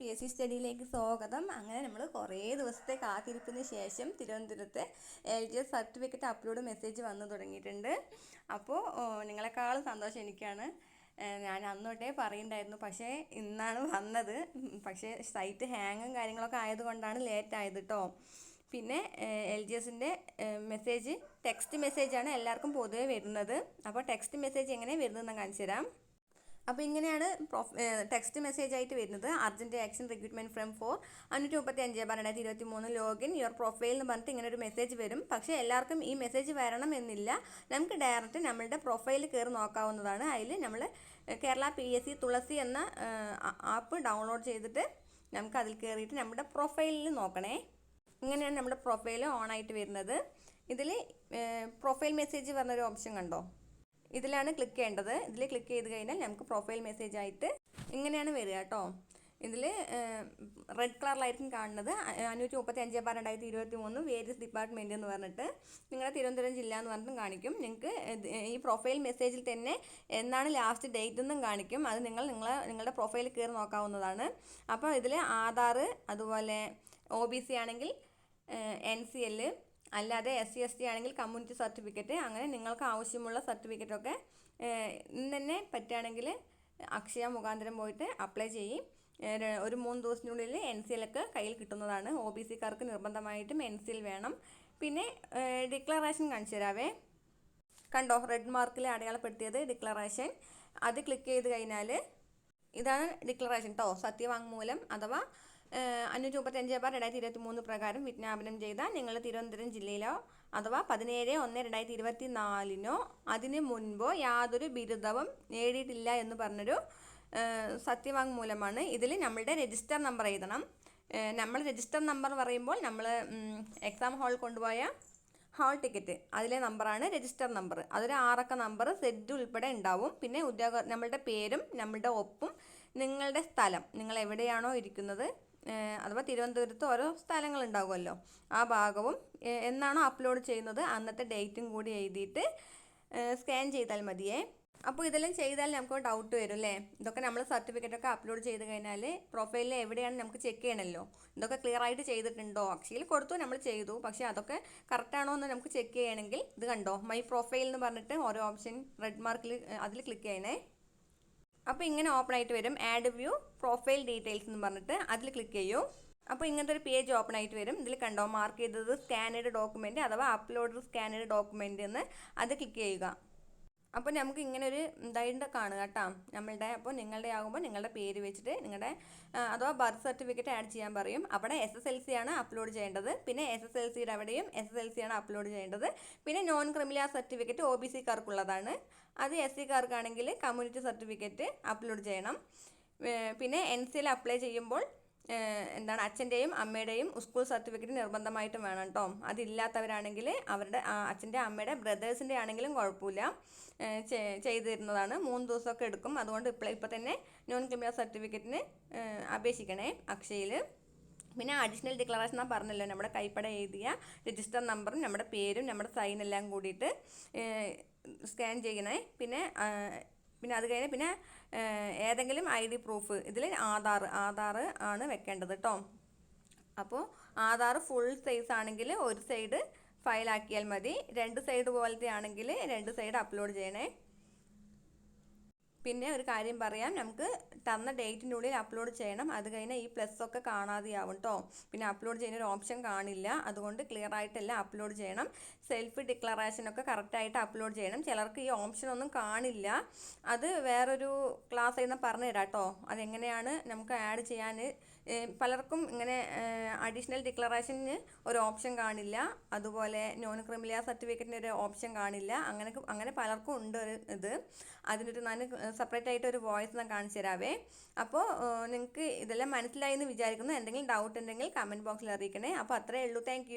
P S C സ്റ്റഡിയിലേക്ക് സ്വാഗതം. അങ്ങനെ നമ്മൾ കുറേ ദിവസത്തെ കാത്തിരിപ്പിന് ശേഷം തിരുവനന്തപുരത്തെ L G S certificate upload message വന്നു തുടങ്ങിയിട്ടുണ്ട്. അപ്പോൾ നിങ്ങളെക്കാളും സന്തോഷം എനിക്കാണ്. ഞാൻ അന്നോട്ടേ പറയുണ്ടായിരുന്നു. പക്ഷേ ഇന്നാണ് വന്നത്. പക്ഷേ സൈറ്റ് ഹാങ്ങും കാര്യങ്ങളൊക്കെ ആയതുകൊണ്ടാണ് ലേറ്റ് ആയത് കേട്ടോ പിന്നെ എൽ ജി എസിന്റെ മെസ്സേജ് ടെക്സ്റ്റ് മെസ്സേജാണ് എല്ലാവർക്കും പൊതുവേ വരുന്നത്. അപ്പോൾ ടെക്സ്റ്റ് മെസ്സേജ് എങ്ങനെ വരുന്നതെന്ന് കാണിച്ചു തരാം. അപ്പോൾ ഇങ്ങനെയാണ് ടെക്സ്റ്റ് മെസ്സേജ് ആയിട്ട് വരുന്നത്. Urgent action recruitment from four അഞ്ഞൂറ്റി മുപ്പത്തി അഞ്ച് പന്ത്രണ്ടായിരത്തി ഇരുപത്തി മൂന്ന് ലോഗിൻ യുവർ പ്രൊഫൈൽ എന്ന് പറഞ്ഞിട്ട് ഇങ്ങനെ ഒരു മെസ്സേജ് വരും. പക്ഷേ എല്ലാവർക്കും ഈ മെസ്സേജ് വരണം എന്നില്ല. നമുക്ക് ഡയറക്റ്റ് നമ്മളുടെ പ്രൊഫൈൽ കയറി നോക്കാവുന്നതാണ്. അതിൽ നമ്മൾ Kerala P S C Thulasi എന്ന ആപ്പ് ഡൗൺലോഡ് ചെയ്തിട്ട് നമുക്ക് അതിൽ കയറിയിട്ട് നമ്മുടെ പ്രൊഫൈലിൽ നോക്കണേ. ഇങ്ങനെയാണ് നമ്മുടെ പ്രൊഫൈൽ ഓൺ ആയിട്ട് വരുന്നത്. ഇതിൽ പ്രൊഫൈൽ മെസ്സേജ് പറഞ്ഞൊരു ഓപ്ഷൻ കണ്ടോ? ഇതിലാണ് ക്ലിക്ക് ചെയ്യേണ്ടത്. ഇതിൽ ക്ലിക്ക് ചെയ്ത് കഴിഞ്ഞാൽ നമുക്ക് പ്രൊഫൈൽ മെസ്സേജ് ആയിട്ട് ഇങ്ങനെയാണ് വരിക കേട്ടോ. ഇതിൽ റെഡ് കളറിലായിരിക്കും കാണുന്നത്. അഞ്ഞൂറ്റി മുപ്പത്തി അഞ്ച് ബാർ രണ്ടായിരത്തി ഇരുപത്തി മൂന്ന് വേരിയസ് ഡിപ്പാർട്ട്മെന്റ് എന്ന് പറഞ്ഞിട്ട് നിങ്ങളുടെ തിരുവനന്തപുരം ജില്ല എന്ന് പറഞ്ഞിട്ടും കാണിക്കും. നിങ്ങൾക്ക് ഈ പ്രൊഫൈൽ മെസ്സേജിൽ തന്നെ എന്നാണ് ലാസ്റ്റ് ഡേറ്റ് എന്നും കാണിക്കും. അത് നിങ്ങൾ നിങ്ങളെ നിങ്ങളുടെ പ്രൊഫൈലിൽ കയറി നോക്കാവുന്നതാണ്. അപ്പോൾ ഇതിൽ ആധാർ അതുപോലെ ഒ ബി സി ആണെങ്കിൽ എൻ സി എൽ അല്ലാതെ എസ് സി എസ് ടി ആണെങ്കിൽ കമ്മ്യൂണിറ്റി സർട്ടിഫിക്കറ്റ് അങ്ങനെ നിങ്ങൾക്ക് ആവശ്യമുള്ള സർട്ടിഫിക്കറ്റൊക്കെ ഇന്ന് തന്നെ പറ്റുകയാണെങ്കിൽ അക്ഷയ മുഖാന്തരം പോയിട്ട് അപ്ലൈ ചെയ്യും. ഒരു മൂന്ന് ദിവസത്തിനുള്ളിൽ എൻ സി എല്ലൊക്കെ കയ്യിൽ കിട്ടുന്നതാണ്. ഒ ബി സിക്കാർക്ക് നിർബന്ധമായിട്ടും എൻ സി എൽ വേണം. പിന്നെ ഡിക്ലറേഷൻ കാണിച്ചു തരാവേ. കണ്ടോ റെഡ് മാർക്കിൽ അടയാളപ്പെടുത്തിയത് ഡിക്ലറേഷൻ അത് ക്ലിക്ക് ചെയ്ത് കഴിഞ്ഞാൽ ഇതാണ് ഡിക്ലറേഷൻ കേട്ടോ സത്യവാങ്മൂലം അഥവാ അഞ്ഞൂറ്റി മുപ്പത്തഞ്ച് ബാർ രണ്ടായിരത്തി ഇരുപത്തി മൂന്ന് പ്രകാരം വിജ്ഞാപനം ചെയ്ത നിങ്ങൾ തിരുവനന്തപുരം ജില്ലയിലോ അഥവാ പതിനേഴ് ഒന്ന് രണ്ടായിരത്തി ഇരുപത്തി നാലിനോ അതിന് മുൻപോ യാതൊരു ബിരുദവും നേടിയിട്ടില്ല എന്ന് പറഞ്ഞൊരു സത്യവാങ് സത്യവാങ്മൂലമാണ്. ഇതിൽ നമ്മളുടെ രജിസ്റ്റർ നമ്പർ എഴുതണം. നമ്മൾ രജിസ്റ്റർ നമ്പർ പറയുമ്പോൾ നമ്മൾ എക്സാം ഹാളിൽ കൊണ്ടുപോയ ഹാൾ ടിക്കറ്റ് അതിലെ നമ്പറാണ് രജിസ്റ്റർ നമ്പർ. അതൊരു ആറക്ക നമ്പർ സെറ്റ് ഉൾപ്പെടെ ഉണ്ടാവും. പിന്നെ ഉദ്യോഗ നമ്മളുടെ പേരും നമ്മളുടെ ഒപ്പും നിങ്ങളുടെ സ്ഥലം നിങ്ങൾ എവിടെയാണോ ഇരിക്കുന്നത് അഥവാ തിരുവനന്തപുരത്ത് ഓരോ സ്ഥലങ്ങൾ ഉണ്ടാകുമല്ലോ ആ ഭാഗവും എന്നാണോ അപ്ലോഡ് ചെയ്യുന്നത്? അന്നത്തെ ഡേറ്റും കൂടി എഴുതിയിട്ട് സ്കാൻ ചെയ്താൽ മതിയേ. അപ്പോൾ ഇതെല്ലാം ചെയ്താൽ നമുക്ക് ഡൗട്ട് വരും അല്ലേ ഇതൊക്കെ നമ്മൾ സർട്ടിഫിക്കറ്റ് ഒക്കെ അപ്ലോഡ് ചെയ്ത് കഴിഞ്ഞാൽ പ്രൊഫൈലിൽ എവിടെയാണ് നമുക്ക് ചെക്ക് ചെയ്യണമല്ലോ ഇതൊക്കെ ക്ലിയർ ആയിട്ട് ചെയ്തിട്ടുണ്ടോ? അക്ഷയിൽ കൊടുത്തു നമ്മൾ ചെയ്തു. പക്ഷേ അതൊക്കെ കറക്റ്റാണോ എന്ന് നമുക്ക് ചെക്ക് ചെയ്യണമെങ്കിൽ ഇത് കണ്ടോ? മൈ പ്രൊഫൈൽ എന്ന് പറഞ്ഞിട്ട് ഓരോ ഓപ്ഷൻ റെഡ് മാർക്കിൽ അതിൽ ക്ലിക്ക് ചെയ്യണേ. അപ്പോൾ ഇങ്ങനെ ഓപ്പൺ ആയിട്ട് വരും. ആഡ് വ്യൂ പ്രൊഫൈൽ ഡീറ്റെയിൽസ് എന്ന് പറഞ്ഞിട്ട് അതിൽ ക്ലിക്ക് ചെയ്യൂ. അപ്പോൾ ഇങ്ങനത്തെ ഒരു പേജ് ഓപ്പൺ ആയിട്ട് വരും. ഇതിൽ കണ്ടോ മാർക്ക് ചെയ്തത് സ്കാനഡ് ഡോക്യുമെന്റ് അഥവാ അപ്ലോഡ് സ്കാനഡ് ഡോക്യുമെന്റ് എന്ന് അത് ക്ലിക്ക് ചെയ്യുക. അപ്പോൾ നമുക്ക് ഇങ്ങനെ ഒരു ഇതായിട്ട് കാണുക കേട്ടോ. നമ്മളുടെ അപ്പോൾ നിങ്ങളുടെ ആകുമ്പോൾ നിങ്ങളുടെ പേര് വെച്ചിട്ട് നിങ്ങളുടെ അഥവാ ബർത്ത് സർട്ടിഫിക്കറ്റ് ആഡ് ചെയ്യാൻ പറയും. അവിടെ എസ് എസ് എൽ സി ആണ് അപ്ലോഡ് ചെയ്യേണ്ടത്. പിന്നെ എസ് എസ് എൽ സിയുടെ അവിടെയും എസ് എസ് എൽ സി ആണ് അപ്ലോഡ് ചെയ്യേണ്ടത്. പിന്നെ non criminal certificate O B സിക്കാർക്കുള്ളതാണ് അത് എസ് സിക്കാർക്കാണെങ്കിൽ കമ്മ്യൂണിറ്റി സർട്ടിഫിക്കറ്റ് അപ്ലോഡ് ചെയ്യണം. പിന്നെ എൻ സിയിൽ അപ്ലൈ ചെയ്യുമ്പോൾ എന്താണ് അച്ഛന്റെയും അമ്മയുടെയും സ്കൂൾ സർട്ടിഫിക്കറ്റ് നിർബന്ധമായിട്ടും വേണം കേട്ടോ അതില്ലാത്തവരാണെങ്കിൽ അവരുടെ അച്ഛന്റെ അമ്മയുടെ ബ്രദേഴ്സിന്റെ ആണെങ്കിലും കുഴപ്പമില്ല. ചെയ്തിരുന്നതാണ്. മൂന്ന് ദിവസമൊക്കെ എടുക്കും. അതുകൊണ്ട് ഇപ്പോൾ ഇപ്പോൾ തന്നെ നോൺ ക്രിമിനൽ സർട്ടിഫിക്കറ്റിന് അപേക്ഷിക്കണേ അക്ഷയയിൽ പിന്നെ അഡീഷണൽ ഡിക്ലറേഷൻ ഞാൻ പറഞ്ഞല്ലോ. നമ്മുടെ കൈപ്പട എഴുതിയ രജിസ്റ്റർ നമ്പറും നമ്മുടെ പേരും നമ്മുടെ സൈൻ എല്ലാം കൂടിയിട്ട് സ്കാൻ ചെയ്യണേ. പിന്നെ പിന്നെ അത് കഴിഞ്ഞ് പിന്നെ ഏതെങ്കിലും ഐ ഡി പ്രൂഫ് ഇതിൽ ആധാർ ആധാർ ആണ് വെക്കേണ്ടത് കേട്ടോ അപ്പോൾ ആധാർ ഫുൾ സൈസ് ആണെങ്കിൽ ഒരു സൈഡ് ഫയലാക്കിയാൽ മതി. രണ്ട് സൈഡ് പോലത്തെ ആണെങ്കിൽ രണ്ട് സൈഡ് അപ്ലോഡ് ചെയ്യണേ. പിന്നെ ഒരു കാര്യം പറയാം. നമുക്ക് തന്ന ഡേറ്റിന്റെ ഉള്ളിൽ അപ്ലോഡ് ചെയ്യണം. അത് കഴിഞ്ഞാൽ ഈ പ്ലസ് ഒക്കെ കാണാതെയാവും കേട്ടോ പിന്നെ അപ്ലോഡ് ചെയ്യുന്ന ഒരു ഓപ്ഷൻ കാണില്ല. അതുകൊണ്ട് ക്ലിയർ ആയിട്ടെല്ലാം അപ്ലോഡ് ചെയ്യണം. സെൽഫ് ഡിക്ലറേഷൻ ഒക്കെ കറക്റ്റായിട്ട് അപ്ലോഡ് ചെയ്യണം. ചിലർക്ക് ഈ ഓപ്ഷൻ ഒന്നും കാണില്ല. അത് വേറൊരു ക്ലാസ് ചെയ്യുന്ന പറഞ്ഞു തരാം കേട്ടോ അതെങ്ങനെയാണ് നമുക്ക് ആഡ് ചെയ്യാൻ പലർക്കും ഇങ്ങനെ അഡീഷണൽ ഡിക്ലറേഷന് ഒരു ഓപ്ഷൻ കാണില്ല. അതുപോലെ നോൺ ക്രിമിനൽ സർട്ടിഫിക്കറ്റിന് ഒരു ഓപ്ഷൻ കാണില്ല. അങ്ങനെ അങ്ങനെ പലർക്കും ഉണ്ട് ഒരു ഇത്. അതിനൊരു ഞാൻ സെപ്പറേറ്റ് ആയിട്ട് ഒരു വോയിസ് ഞാൻ കാണിച്ചു തരാവേ. അപ്പോൾ നിങ്ങൾക്ക് ഇതെല്ലാം മനസ്സിലായി എന്ന് വിചാരിക്കുന്നു. എന്തെങ്കിലും ഡൗട്ട് ഉണ്ടെങ്കിൽ കമന്റ് ബോക്സിൽ അറിയിക്കണേ. അപ്പോൾ അത്രയേ ഉള്ളൂ. താങ്ക്